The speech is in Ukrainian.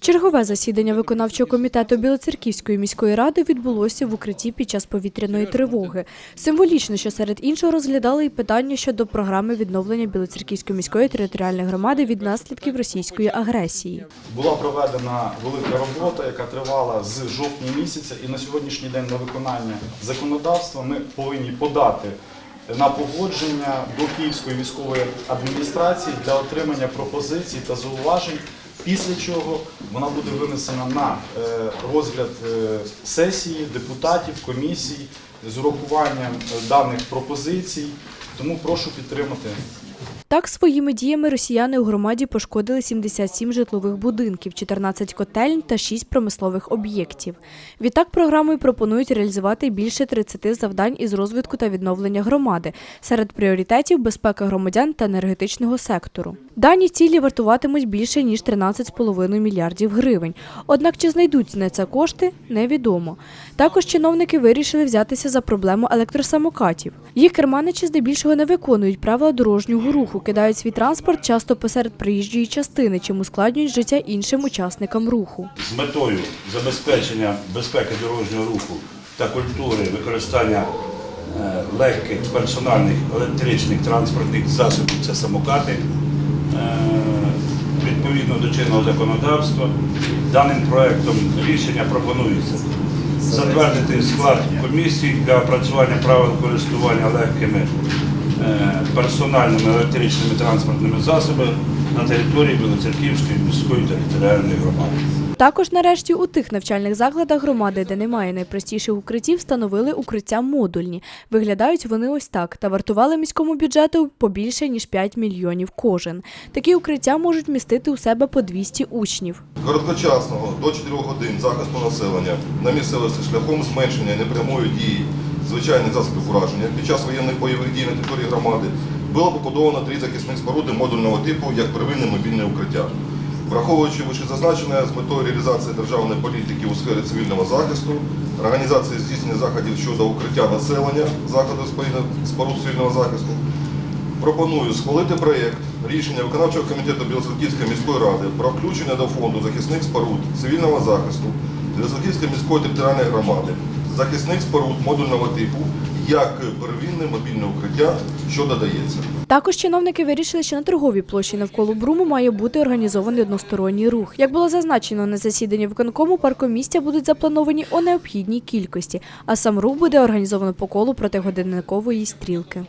Чергове засідання виконавчого комітету Білоцерківської міської ради відбулося в укритті під час повітряної тривоги. Символічно, що серед іншого розглядали і питання щодо програми відновлення Білоцерківської міської територіальної громади від наслідків російської агресії. Була проведена велика робота, яка тривала з жовтня місяця, і на сьогоднішній день на виконання законодавства ми повинні подати на погодження до Київської військової адміністрації для отримання пропозицій та зауважень. Після чого вона буде винесена на е, розгляд е, сесії, депутатів, комісій з урахуванням е, даних пропозицій. Тому прошу підтримати. Так, своїми діями росіяни у громаді пошкодили 77 житлових будинків, 14 котельń та 6 промислових об'єктів. Відтак програмою пропонують реалізувати більше 30 завдань із розвитку та відновлення громади. Серед пріоритетів безпека громадян та енергетичного сектору. Дані цілі вартуватимуть більше ніж 13,5 мільярдів гривень. Однак чи знайдуть на це кошти, невідомо. Також чиновники вирішили взятися за проблему електросамокатів. Їх керманичі здебільшого не виконують правила дорожнього руху, кидають свій транспорт часто посеред проїжджої частини, чим ускладнюють життя іншим учасникам руху. з метою забезпечення безпеки дорожнього руху та культури використання е, легких персональних електричних транспортних засобів це самокати відповідно до чинного законодавства. Даним проектом рішення пропонується затвердити склад комісії для опрацювання правил користування легкими е, персональними електричними транспортними засобами на території Білоцерківської міської територіальної громади. Також нарешті у тих навчальних закладах громади, де немає найпростіших укриттів, встановили укриття модульні. Виглядають вони ось так та вартували міському бюджету побільше ніж 5 мільйонів кожен. Такі укриття можуть містити у себе по 200 учнів. короткочасного до 4 годин захисту населення на місцевості шляхом зменшення непрямої дії звичайних засобів ураження під час воєнних бойових дій на території громади було побудовано три захисних споруди модульного типу як первинне мобільне укриття. Враховуючи вищезазначене з метою реалізації державної політики у сфері цивільного захисту, організації здійснення заходів щодо укриття населення заходу споруд цивільного захисту, Пропоную схвалити проєкт рішення виконавчого комітету Білоцерківської міської ради про включення до фонду захисних споруд цивільного захисту Білоцерківської міської територіальної громади захисних споруд модульного типу як первинне мобільне укриття, що додається. Також чиновники вирішили, що на торговій площі навколо Бруму має бути організований односторонній рух. Як було зазначено на засіданні виконкому, паркомістя будуть заплановані у необхідній кількості, а сам рух буде організовано по колу протигодинникової стрілки.